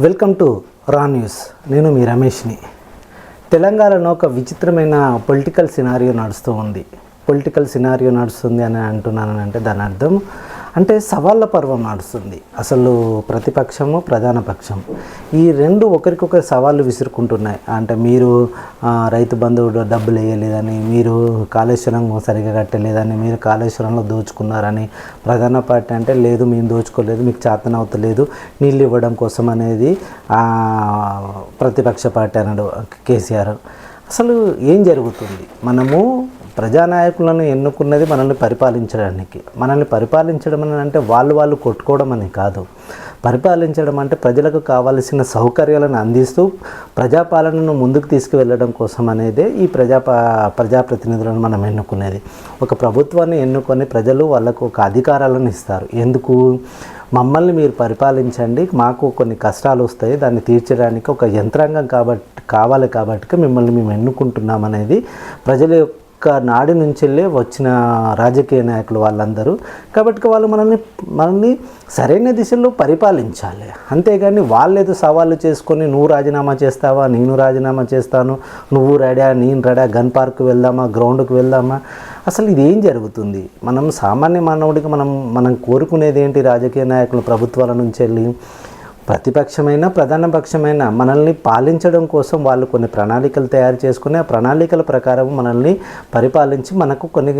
Welcome to రా news. నేను మీ రమేష్ని. తెలంగాణలో ఒక విచిత్రమైన పొలిటికల్ సినారియో నడుస్తూ ఉంది. పొలిటికల్ సినారియో నడుస్తుంది అని అంటున్నాను అంటే దాని అర్థం అంటే సవాళ్ళ పర్వం నడుస్తుంది. అసలు ప్రతిపక్షము ప్రధాన పక్షం. ఈ రెండు ఒకరికొకరు సవాళ్ళు విసురుకుంటున్నాయి. అంటే మీరు రైతు బంధువుడు డబ్బులు వేయలేదని మీరు కాళేశ్వరం సరిగా కట్టలేదని మీరు కాళేశ్వరంలో దోచుకున్నారని ప్రధాన పార్టీ అంటే లేదు మేము దోచుకోలేదు మీకు చేతనవుతలేదు నీళ్ళు ఇవ్వడం కోసం అనేది ప్రతిపక్ష పార్టీ అన్నాడు కేసీఆర్. అసలు ఏం జరుగుతుంది? మనము ప్రజానాయకులను ఎన్నుకున్నది మనల్ని పరిపాలించడానికి. మనల్ని పరిపాలించడం అని అంటే వాళ్ళు వాళ్ళు కొట్టుకోవడం అని కాదు. పరిపాలించడం అంటే ప్రజలకు కావలసిన సౌకర్యాలను అందిస్తూ ప్రజాపాలనను ముందుకు తీసుకువెళ్ళడం కోసం అనేదే ఈ ప్రజా ప్రజాప్రతినిధులను మనం ఎన్నుకునేది. ఒక ప్రభుత్వాన్ని ఎన్నుకొని ప్రజలు వాళ్ళకు ఒక అధికారాలను ఇస్తారు. ఎందుకు? మమ్మల్ని మీరు పరిపాలించండి మాకు కొన్ని కష్టాలు వస్తాయి దాన్ని తీర్చడానికి ఒక యంత్రాంగం కాబట్టి కావాలి కాబట్టి మిమ్మల్ని మేము ఎన్నుకుంటున్నాం అనేది ప్రజల యొక్క నాడి నుంచెల్లే వచ్చిన రాజకీయ నాయకులు వాళ్ళందరూ. కాబట్టి వాళ్ళు మనల్ని మనల్ని సరైన దిశలో పరిపాలించాలి. అంతేగాని వాళ్ళేదో సవాళ్ళు చేసుకొని నువ్వు రాజీనామా చేస్తావా? నేను రాజీనామా చేస్తాను. నువ్వు రెడా నేను రెడా గన్ పార్క్ వెళ్దామా? గ్రౌండ్కి వెళ్దామా? అసలు ఇది ఏం జరుగుతుంది? మనం సామాన్య మానవుడికి మనం మనం కోరుకునేది ఏంటి? రాజకీయ నాయకులు ప్రభుత్వాల నుంచి వెళ్ళి ప్రతిపక్షమైన ప్రధాన పక్షమైన మనల్ని పాలించడం కోసం వాళ్ళు కొన్ని ప్రణాళికలు తయారు చేసుకుని ఆ ప్రణాళికల ప్రకారం మనల్ని పరిపాలించి మనకు కొన్ని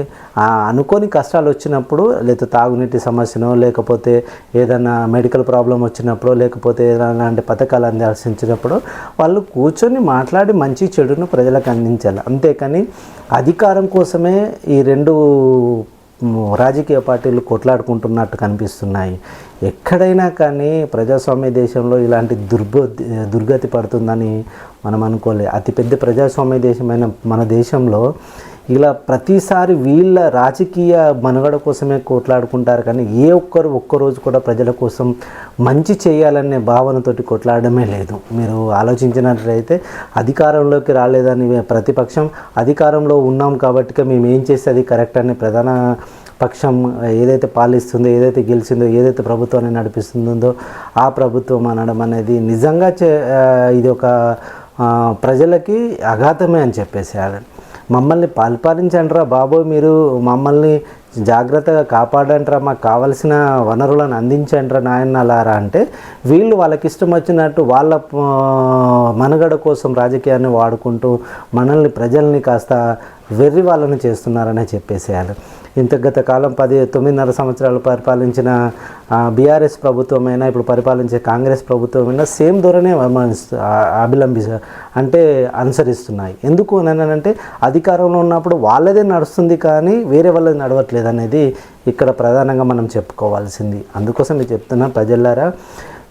అనుకోని కష్టాలు వచ్చినప్పుడు లేదా తాగునీటి సమస్యనో లేకపోతే ఏదైనా మెడికల్ ప్రాబ్లం వచ్చినప్పుడు లేకపోతే ఏదైనా అలాంటి పథకాలు అందాల్సించినప్పుడు వాళ్ళు కూర్చొని మాట్లాడి మంచి చెడును ప్రజలకు అందించాలి. అంతేకాని అధికారం కోసమే ఈ రెండు రాజకీయ పార్టీలు కొట్లాడుకుంటున్నట్టు కనిపిస్తున్నాయి. ఎక్కడైనా కానీ ప్రజాస్వామ్య దేశంలో ఇలాంటి దుర్బ దుర్గతి పడుతుందని మనం అనుకోలే. అతిపెద్ద ప్రజాస్వామ్య దేశమైన మన దేశంలో ఇలా ప్రతిసారి వీళ్ళ రాజకీయ మనుగడ కోసమే కొట్లాడుకుంటారు కానీ ఏ ఒక్కరు ఒక్కరోజు కూడా ప్రజల కోసం మంచి చేయాలనే భావనతోటి కొట్లాడమే లేదు. మీరు ఆలోచించినట్లయితే అధికారంలోకి రాలేదని ప్రతిపక్షం అధికారంలో ఉన్నాం కాబట్టి మేము ఏం చేస్తే అది కరెక్ట్ అని ప్రధాన పక్షం ఏదైతే పాలిస్తుందో ఏదైతే గెలిచిందో ఏదైతే ప్రభుత్వాన్ని నడిపిస్తుందో ఆ ప్రభుత్వం అనడం అనేది నిజంగా చే ఇది ఒక ప్రజలకి అఘాతమే అని చెప్పేసేయాలి మమ్మల్ని పరిపాలించండిరా బాబోయ్ మీరు మమ్మల్ని జాగ్రత్తగా కాపాడండిరా మాకు కావలసిన వనరులను అందించండిరా నాయనలారా అంటే వీళ్ళు వాళ్ళకి ఇష్టం వచ్చినట్టు వాళ్ళ మనుగడ కోసం రాజకీయాన్ని వాడుకుంటూ మనల్ని ప్రజల్ని కాస్త వెర్రి వాళ్ళని చేస్తున్నారనే చెప్పేసేయాలి ఇంత గత కాలం పది తొమ్మిదిన్నర సంవత్సరాలు పరిపాలించిన బీఆర్ఎస్ ప్రభుత్వమైనా ఇప్పుడు పరిపాలించే కాంగ్రెస్ ప్రభుత్వమైనా సేమ్ ధోరణే అవమానిస్తు- అభిలంబి అంటే అనుసరిస్తున్నాయి. ఎందుకు అని అంటే అధికారంలో ఉన్నప్పుడు వాళ్ళదే నడుస్తుంది కానీ వేరే వాళ్ళది నడవట్లేదు అనేది ఇక్కడ ప్రధానంగా మనం చెప్పుకోవాల్సింది. అందుకోసం నేను చెప్తున్నా ప్రజలారా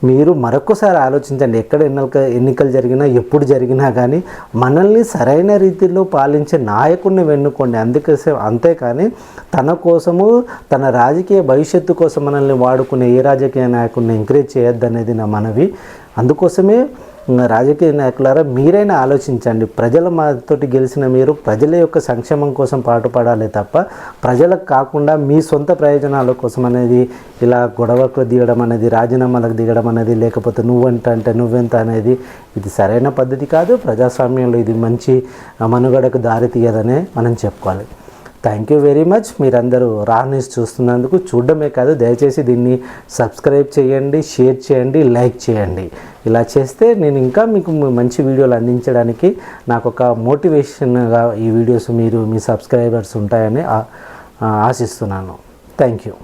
మీరు మరొకసారి ఆలోచించండి ఎక్కడ ఎన్నిక ఎన్నికలు జరిగినా ఎప్పుడు జరిగినా కానీ మనల్ని సరైన రీతిలో పాలించే నాయకుడిని వెన్నుకోండి. అందుకోసం అంతేకాని తన కోసము తన రాజకీయ భవిష్యత్తు కోసం మనల్ని వాడుకునే ఏ రాజకీయ నాయకుడిని ఎంకరేజ్ చేయొద్దనేది నా మనవి. అందుకోసమే రాజకీయ నాయకులారా మీరైనా ఆలోచించండి. ప్రజల మాతోటి గెలిచిన మీరు ప్రజల యొక్క సంక్షేమం కోసం పాటుపడాలి తప్ప ప్రజలకు కాకుండా మీ సొంత ప్రయోజనాల కోసం అనేది ఇలా గొడవకు దిగడం అనేది రాజీనామాలకు దిగడం అనేది లేకపోతే నువ్వెంత అంటే నువ్వెంత అనేది ఇది సరైన పద్ధతి కాదు. ప్రజాస్వామ్యంలో ఇది మంచి మనుగడకు దారి తీయదనే మనం చెప్పుకోవాలి. థ్యాంక్ యూ వెరీ మచ్ మీరందరూ రా న్యూస్ చూస్తున్నందుకు చూడడమే కాదు దయచేసి దీన్ని సబ్స్క్రైబ్ చేయండి షేర్ చేయండి లైక్ చేయండి. ఇలా చేస్తే నేను ఇంకా మీకు మంచి వీడియోలు అందించడానికి నాకు ఒక మోటివేషన్గా ఈ వీడియోస్ మీరు మీ సబ్స్క్రైబర్స్ ఉంటాయని ఆశిస్తున్నాను. Thank you